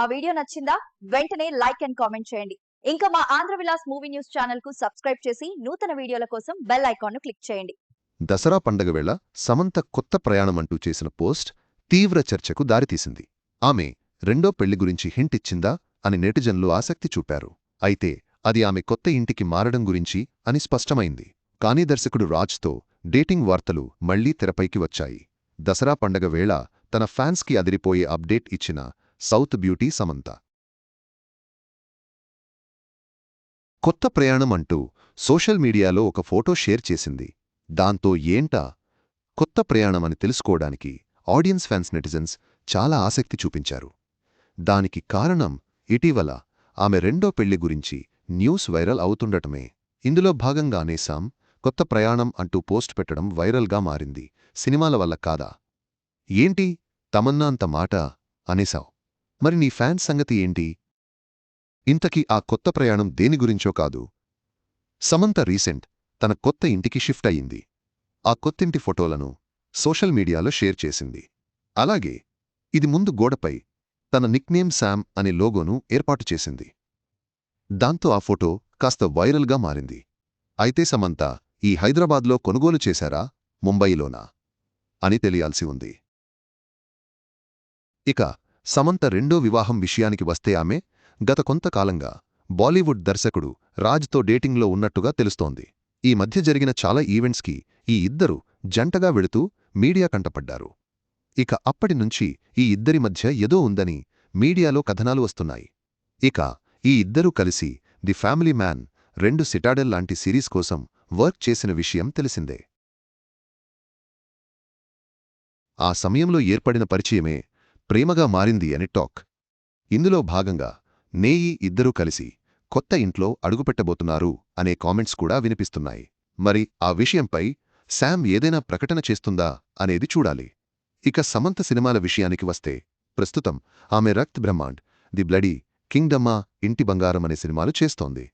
ఆ వీడియో నచ్చిందా? వెంటనే లైక్ అండ్ కామెంట్ చేయండి. ఇంకా మా ఆంధ్ర విలాస్ మూవీ న్యూస్ ఛానల్కు సబ్స్క్రైబ్ చేసి నూతన వీడియోల కోసం బెల్ ఐకాన్ను క్లిక్ చేయండి. దసరా పండగ వేళ సమంత కొత్త ప్రయాణమంటూ చేసిన పోస్ట్ తీవ్ర చర్చకు దారితీసింది. ఆమె రెండో పెళ్ళి గురించి హింట్ ఇచ్చిందా అని నెటిజన్లు ఆసక్తి చూపారు. అయితే అది ఆమె కొత్త ఇంటికి మారడం గురించి అని స్పష్టమైంది. కానీ దర్శకుడు రాజ్తో డేటింగ్ వార్తలు మళ్ళీ తెరపైకి వచ్చాయి. దసరా పండగ వేళ తన ఫ్యాన్స్కి అదిరిపోయే అప్డేట్ ఇచ్చిన సౌత్ బ్యూటీ సమంత. కొత్త ప్రయాణం అంటూ సోషల్ మీడియాలో ఒక ఫోటో షేర్ చేసింది. దాంతో ఏంటా? కొత్త ప్రయాణమని తెలుసుకోవడానికి ఆడియన్స్ ఫ్యాన్స్ నెటిజన్స్ చాలా ఆసక్తి చూపించారు. దానికి కారణం ఇటీవల ఆమె రెండో పెళ్ళి గురించి న్యూస్ వైరల్ అవుతుండటమే. ఇందులో భాగంగానే సామ్ కొత్త ప్రయాణం అంటూ పోస్ట్ పెట్టడం వైరల్గా మారింది. సినిమాల వల్ల కాదా? ఏంటి? తమన్నా అంత మాట అనేశావ్. మరి నీ ఫ్యాన్స్ సంగతి ఏంటి? ఇంతకీ ఆ కొత్త ప్రయాణం దేని గురించో కాదు. సమంత రీసెంట్ తన కొత్త ఇంటికి షిఫ్ట్ అయ్యింది. ఆ కొత్తింటి ఫోటోలను సోషల్ మీడియాలో షేర్ చేసింది. అలాగే ఇది ముందు గోడపై తన నిక్నేమ్ శామ్ అనే లోగోను ఏర్పాటు చేసింది. దాంతో ఆ ఫోటో కాస్త వైరల్గా మారింది. అయితే సమంత ఈ హైదరాబాద్లో కొనుగోలు చేశారా? ముంబయిలోనా అని తెలియాల్సి ఉంది. ఇక సమంత రెండో వివాహం విషయానికి వస్తే ఆమె గత కొంతకాలంగా బాలీవుడ్ దర్శకుడు రాజ్తో డేటింగ్లో ఉన్నట్టుగా తెలుస్తోంది. ఈ మధ్య జరిగిన చాలా ఈవెంట్స్కి ఈ ఇద్దరు జంటగా వెళుతూ మీడియా కంటపడ్డారు. ఇక అప్పటినుంచి ఈ ఇద్దరి మధ్య ఏదో ఉందని మీడియాలో కథనాలు వస్తున్నాయి. ఇక ఈ ఇద్దరూ కలిసి ది ఫ్యామిలీ మ్యాన్ రెండు సిటాడెల్ లాంటి సిరీస్ కోసం వర్క్ చేసిన విషయం తెలిసిందే. ఆ సమయంలో ఏర్పడిన పరిచయమే ప్రేమగా మారింది అని టాక్. ఇందులో భాగంగా నేయి ఇద్దరూ కలిసి కొత్త ఇంట్లో అడుగుపెట్టబోతున్నారు అనే కామెంట్స్ కూడా వినిపిస్తున్నాయి. మరి ఆ విషయంపై శామ్ ఏదైనా ప్రకటన చేస్తుందా అనేది చూడాలి. ఇక సమంత సినిమాల విషయానికి వస్తే ప్రస్తుతం ఆమె రక్త్ బ్రహ్మాండ్ ది బ్లడీ కింగ్డమ్మా ఇంటి బంగారం అనే సినిమాలు చేస్తోంది.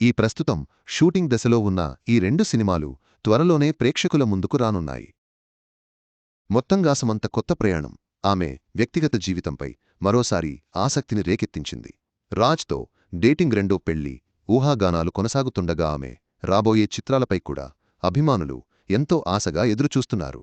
ఈ ప్రస్తుతం షూటింగ్ దశలో ఉన్న ఈ రెండు సినిమాలు త్వరలోనే ప్రేక్షకుల ముందుకు రానున్నాయి. మొత్తంగా సమంత కొత్త ప్రయాణం. ఆమె వ్యక్తిగత జీవితంపై మరోసారి ఆసక్తిని రేకెత్తించింది. రాజ్తో డేటింగ్ రెండో పెళ్ళి ఊహాగానాలు కొనసాగుతుండగా ఆమె రాబోయే చిత్రాలపై కూడా అభిమానులు ఎంతో ఆశగా ఎదురుచూస్తున్నారు.